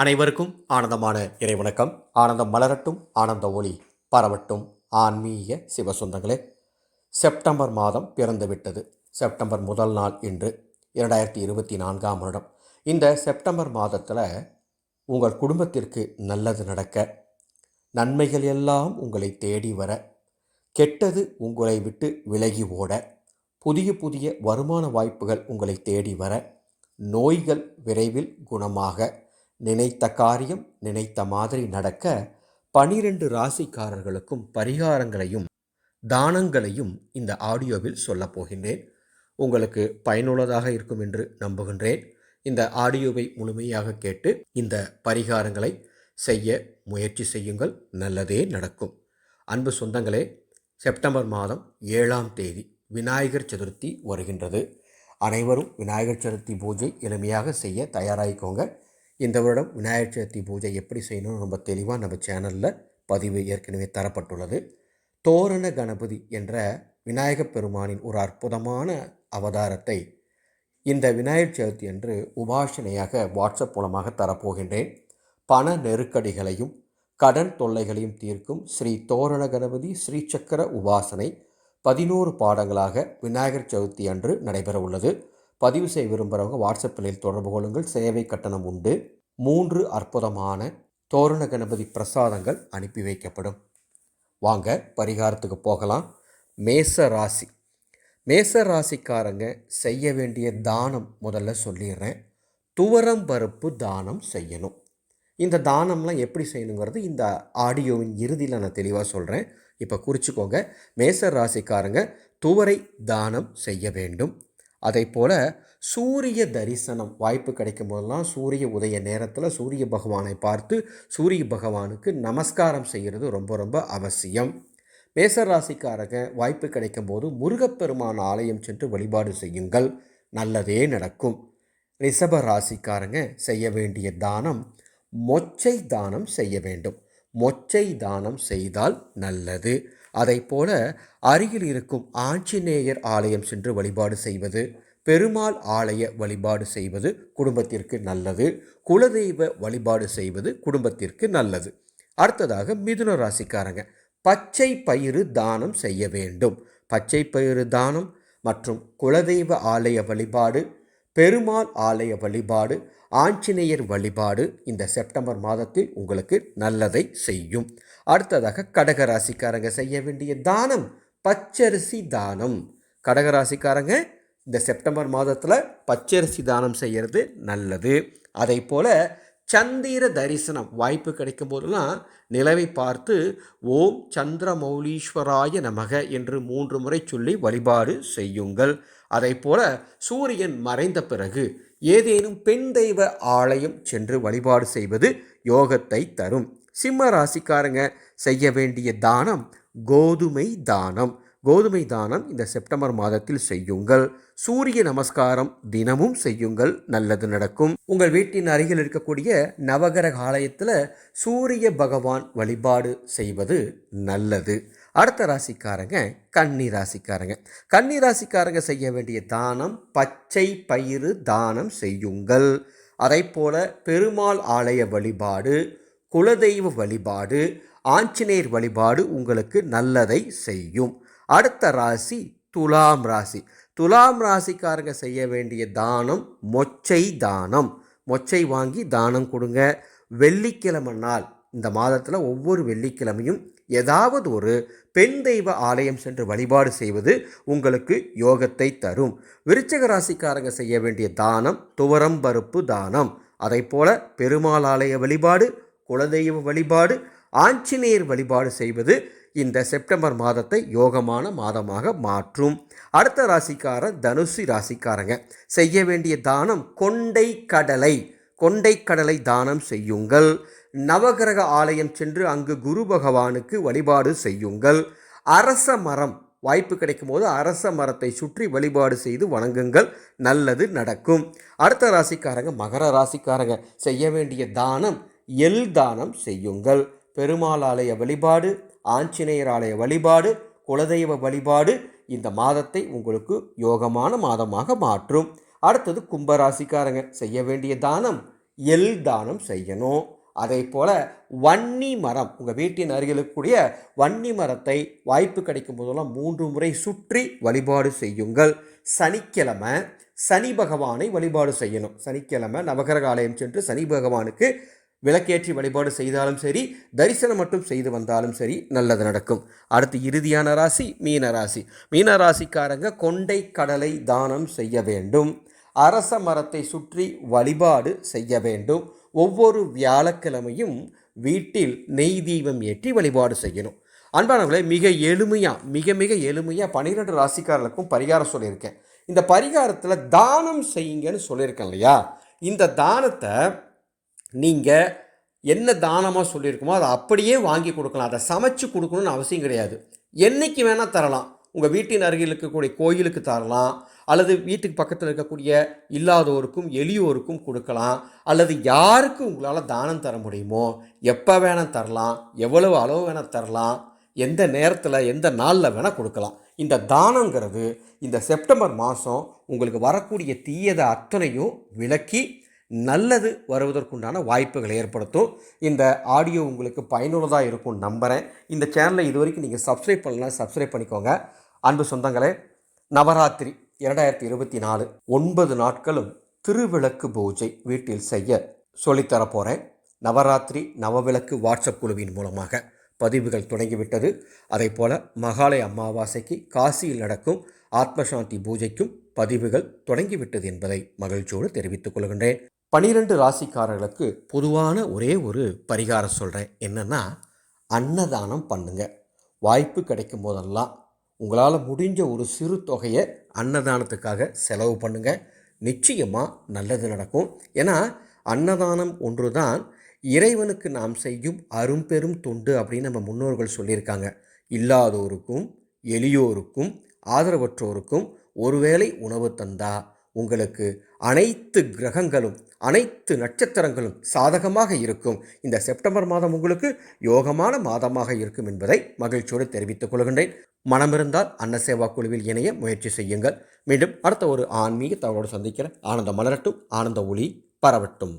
அனைவருக்கும் ஆனந்தமான இறைவணக்கம். ஆனந்தம் மலரட்டும் ஆனந்த ஒளி பரவட்டும். ஆன்மீக சிவசொந்தங்களே செப்டம்பர் மாதம் பிறந்துவிட்டது செப்டம்பர் முதல் நாள் இன்று இரண்டாயிரத்தி இருபத்தி நான்காம் வருடம். இந்த செப்டம்பர் மாதத்தில் உங்கள் குடும்பத்திற்கு நல்லது நடக்க நன்மைகள் எல்லாம் உங்களை தேடி வர கெட்டது உங்களை விட்டு விலகி ஓட புதிய புதிய வருமான வாய்ப்புகள் உங்களை தேடி வர நோய்கள் விரைவில் குணமாக நினைத்த காரியம் நினைத்த மாதிரி நடக்க பனிரெண்டு ராசிக்காரர்களுக்கும் பரிகாரங்களையும் தானங்களையும் இந்த ஆடியோவில் சொல்லப் போகின்றேன். உங்களுக்கு பயனுள்ளதாக இருக்கும் என்று நம்புகின்றேன். இந்த ஆடியோவை முழுமையாக கேட்டு இந்த பரிகாரங்களை செய்ய முயற்சி செய்யுங்கள். நல்லதே நடக்கும். அன்பு சொந்தங்களே செப்டம்பர் மாதம் ஏழாம் தேதி விநாயகர் சதுர்த்தி வருகின்றது. அனைவரும் விநாயகர் சதுர்த்தி பூஜை எளிமையாக செய்ய தயாராகிக்கோங்க. இந்த வருடம் விநாயகர் சதுர்த்தி பூஜை எப்படி செய்யணும்னு ரொம்ப தெளிவாக நம்ம சேனலில் பதிவு ஏற்கனவே தரப்பட்டுள்ளது. தோரண கணபதி என்ற விநாயகப் பெருமானின் ஒரு அற்புதமான அவதாரத்தை இந்த விநாயகர் சதுர்த்தி அன்று உபாசனையாக வாட்ஸ்அப் மூலமாக தரப்போகின்றேன். பண நெருக்கடிகளையும் கடன் தொல்லைகளையும் தீர்க்கும் ஸ்ரீ தோரண கணபதி ஸ்ரீ சக்கர உபாசனை பதினோரு பாடங்களாக விநாயகர் சதுர்த்தி அன்று நடைபெற உள்ளது பதிவு செய்ய விரும்புகிறவங்க வாட்ஸ்அப்பில் தொடர்பு கொள்ளுங்கள். சேவை கட்டணம் உண்டு. மூன்று அற்புதமான தோரண கணபதி பிரசாதங்கள் அனுப்பி வைக்கப்படும். வாங்க பரிகாரத்துக்கு போகலாம். மேச ராசி. மேச ராசிக்காரங்க செய்ய வேண்டிய தானம் முதல்ல சொல்லிடுறேன். துவரம் பருப்பு தானம் செய்யணும். இந்த தானம்லாம் எப்படி செய்யணுங்கிறது இந்த ஆடியோவின் இறுதியில் நான் தெளிவாக சொல்கிறேன் இப்போ குறிச்சிக்கோங்க. மேச ராசிக்காரங்க துவரை தானம் செய்ய வேண்டும். அதை போல் சூரிய தரிசனம் வாய்ப்பு கிடைக்கும் போதெல்லாம் சூரிய உதய நேரத்தில் சூரிய பகவானை பார்த்து சூரிய பகவானுக்கு நமஸ்காரம் செய்கிறது ரொம்ப ரொம்ப அவசியம். மேசராசிக்காரங்க வாய்ப்பு கிடைக்கும் போது முருகப்பெருமான் ஆலயம் சென்று வழிபாடு செய்யுங்கள். நல்லதே நடக்கும். ரிஷப ராசிக்காரங்க செய்ய வேண்டிய தானம் மொச்சை தானம் செய்ய வேண்டும். மொச்சை தானம் செய்தால் நல்லது. போல அருகில் இருக்கும் ஆஞ்சநேயர் ஆலயம் சென்று வழிபாடு செய்வது பெருமாள் ஆலய வழிபாடு செய்வது குடும்பத்திற்கு நல்லது குலதெய்வ வழிபாடு செய்வது குடும்பத்திற்கு நல்லது. அடுத்ததாக மிதுன ராசிக்காரங்க பச்சை பயிறு தானம் செய்ய வேண்டும். பச்சை பயிறு தானம் மற்றும் குலதெய்வ ஆலய வழிபாடு பெருமாள் ஆலய வழிபாடு ஆஞ்சநேயர் வழிபாடு இந்த செப்டம்பர் மாதத்தில் உங்களுக்கு நல்லதை செய்யும். அடுத்ததாக கடகராசிக்காரங்க செய்ய வேண்டிய தானம் பச்சரிசி தானம். கடகராசிக்காரங்க இந்த செப்டம்பர் மாதத்தில் பச்சரிசி தானம் செய்கிறது நல்லது. அதை போல் சந்திர தரிசனம் வாய்ப்பு கிடைக்கும் போதெல்லாம் நிலவை பார்த்து ஓம் சந்திரமௌலீஸ்வராய நமக என்று மூன்று முறை சொல்லி வழிபாடு செய்யுங்கள். அதை போல சூரியன் மறைந்த பிறகு ஏதேனும் பெண் தெய்வ ஆலயம் சென்று வழிபாடு செய்வது யோகத்தை தரும். சிம்ம ராசிக்காரங்க செய்ய வேண்டிய தானம் கோதுமை தானம். கோதுமை தானம் இந்த செப்டம்பர் மாதத்தில் செய்யுங்கள். சூரிய நமஸ்காரம் தினமும் செய்யுங்கள். நல்லது நடக்கும். உங்கள் வீட்டின் அருகில் இருக்கக்கூடிய நவகிரக ஆலயத்தில் சூரிய பகவான் வழிபாடு செய்வது நல்லது. அடுத்த ராசிக்காரங்க கன்னி ராசிக்காரங்க. கன்னி ராசிக்காரங்க செய்ய வேண்டிய தானம் பச்சை பயிறு தானம் செய்யுங்கள். அதை போல பெருமாள் ஆலய வழிபாடு குலதெய்வ வழிபாடு ஆஞ்சநேயர் வழிபாடு உங்களுக்கு நல்லதை செய்யும். அடுத்த ராசி துலாம் ராசி. துலாம் ராசிக்காரங்க செய்ய வேண்டிய தானம் மொச்சை தானம். மொச்சை வாங்கி தானம் கொடுங்க. வெள்ளிக்கிழமை நாள். இந்த மாதத்தில் ஒவ்வொரு வெள்ளிக்கிழமையும் ஏதாவது ஒரு பெண் தெய்வ ஆலயம் சென்று வழிபாடு செய்வது உங்களுக்கு யோகத்தை தரும். விருச்சக ராசிக்காரங்க செய்ய வேண்டிய தானம் துவரம் பருப்பு தானம். அதை போல பெருமாள் ஆலய வழிபாடு குலதெய்வ வழிபாடு ஆஞ்சநேயர் வழிபாடு செய்வது இந்த செப்டம்பர் மாதத்தை யோகமான மாதமாக மாற்றும். அடுத்த ராசிக்காரன் தனுசு ராசிக்காரங்க. செய்ய வேண்டிய தானம் கொண்டை கடலை. கொண்டை கடலை தானம் செய்யுங்கள். நவகிரக ஆலயம் சென்று அங்கு குரு பகவானுக்கு வழிபாடு செய்யுங்கள். அரச மரம். வாய்ப்பு கிடைக்கும் போது அரச மரத்தை சுற்றி வழிபாடு செய்து வணங்குங்கள். நல்லது நடக்கும். அடுத்த ராசிக்காரங்க மகர ராசிக்காரங்க. செய்ய வேண்டிய தானம் எல் தானம் செய்யுங்கள். பெருமாள் ஆலய வழிபாடு ஆஞ்சநேயர் ஆலய வழிபாடு குலதெய்வ வழிபாடு இந்த மாதத்தை உங்களுக்கு யோகமான மாதமாக மாற்றும். அடுத்தது கும்பராசிக்காரங்க செய்ய வேண்டிய தானம் எள் தானம் செய்யணும். அதே போல் வன்னி மரம் உங்கள் வீட்டின் அருகில் இருக்கக்கூடிய வன்னி மரத்தை வாய்ப்பு கிடைக்கும் போதெல்லாம் மூன்று முறை சுற்றி வழிபாடு செய்யுங்கள். சனிக்கிழமை சனி பகவானை வழிபாடு செய்யணும். சனிக்கிழமை நவகிரக ஆலயம் சென்று சனி பகவானுக்கு விளக்கேற்றி வழிபாடு செய்தாலும் சரி தரிசனம் மட்டும் செய்து வந்தாலும் சரி நல்லது நடக்கும். அடுத்து இறுதியான ராசி மீன ராசி. மீன ராசிக்காரங்க கொண்டை கடலை தானம் செய்ய வேண்டும். அரச மரத்தை சுற்றி வழிபாடு செய்ய வேண்டும். ஒவ்வொரு வியாழக்கிழமையும் வீட்டில் நெய் தீபம் ஏற்றி வழிபாடு செய்யணும். அன்பானவர்களே மிக எளிமையாக மிக மிக எளிமையாக பன்னிரெண்டு ராசிக்காரர்களுக்கும் பரிகாரம் சொல்லியிருக்கேன். இந்த பரிகாரத்தில் தானம் செய்யுங்கன்னு சொல்லியிருக்கேன் இல்லையா? இந்த தானத்தை நீங்கள் என்ன தானமாக சொல்லியிருக்குமோ அதை அப்படியே வாங்கி கொடுக்கலாம். அதை சமைச்சு கொடுக்கணும்னு அவசியம் கிடையாது. என்றைக்கு வேணால் தரலாம். உங்கள் வீட்டின் அருகில் இருக்கக்கூடிய கோயிலுக்கு தரலாம். அல்லது வீட்டுக்கு பக்கத்தில் இருக்கக்கூடிய இல்லாதோருக்கும் எளியோருக்கும் கொடுக்கலாம். அல்லது யாருக்கு உங்களால் தானம் தர முடியுமோ எப்போ வேணால் தரலாம். எவ்வளவு அளவு வேணால் தரலாம். எந்த நேரத்தில் எந்த நாளில் வேணால் கொடுக்கலாம். இந்த தானங்கிறது இந்த செப்டம்பர் மாதம் உங்களுக்கு வரக்கூடிய தீயதை அத்தனையும் விலக்கி நல்லது வருவதற்குண்டான வாய்ப்புகளை ஏற்படுத்தும். இந்த ஆடியோ உங்களுக்கு பயனுள்ளதாக இருக்கும் நம்புகிறேன் இந்த சேனலை இது வரைக்கும் நீங்கள் சப்ஸ்கிரைப் பண்ணலாம் சப்ஸ்கிரைப் பண்ணிக்கோங்க. அன்பு சொந்தங்களே நவராத்திரி இரண்டாயிரத்தி இருபத்தி நாலு ஒன்பது நாட்களும் திருவிளக்கு பூஜை வீட்டில் செய்ய சொல்லித்தரப்போகிறேன் நவராத்திரி நவவிளக்கு வாட்ஸ்அப் குழுவின் மூலமாக பதிவுகள் தொடங்கிவிட்டது. அதே போல் மகாலய அமாவாசைக்கு காசியில் நடக்கும் ஆத்மசாந்தி பூஜைக்கும் பதிவுகள் தொடங்கிவிட்டது என்பதை மகிழ்ச்சியோடு தெரிவித்துக் கொள்கின்றேன். பனிரெண்டு ராசிக்காரர்களுக்கு பொதுவான ஒரே ஒரு பரிகாரம் சொல்கிறேன் என்னென்னா அன்னதானம் பண்ணுங்க. வாய்ப்பு கிடைக்கும் போதெல்லாம் உங்களால் முடிஞ்ச ஒரு சிறு தொகையை அன்னதானத்துக்காக செலவு பண்ணுங்க. நிச்சயமாக நல்லது நடக்கும். ஏன்னா அன்னதானம் ஒன்று தான் இறைவனுக்கு நாம் செய்யும் அரும்பெரும் தொண்டு அப்படின்னு நம்ம முன்னோர்கள் சொல்லியிருக்காங்க. இல்லாதோருக்கும் எளியோருக்கும் ஆதரவற்றோருக்கும் ஒருவேளை உணவு தந்தா உங்களுக்கு அனைத்து கிரகங்களும் அனைத்து நட்சத்திரங்களும் சாதகமாக இருக்கும். இந்த செப்டம்பர் மாதம் உங்களுக்கு யோகமான மாதமாக இருக்கும் என்பதை மகிழ்ச்சியோடு தெரிவித்துக் கொள்கின்றேன். மனமிருந்தால் அன்னசேவா குழுவில் இணைய முயற்சி செய்யுங்கள். மீண்டும் அடுத்த ஒரு ஆன்மீக தகவலோடு சந்திக்கிறேன். ஆனந்த மலரட்டும் ஆனந்த ஒளி பரவட்டும்.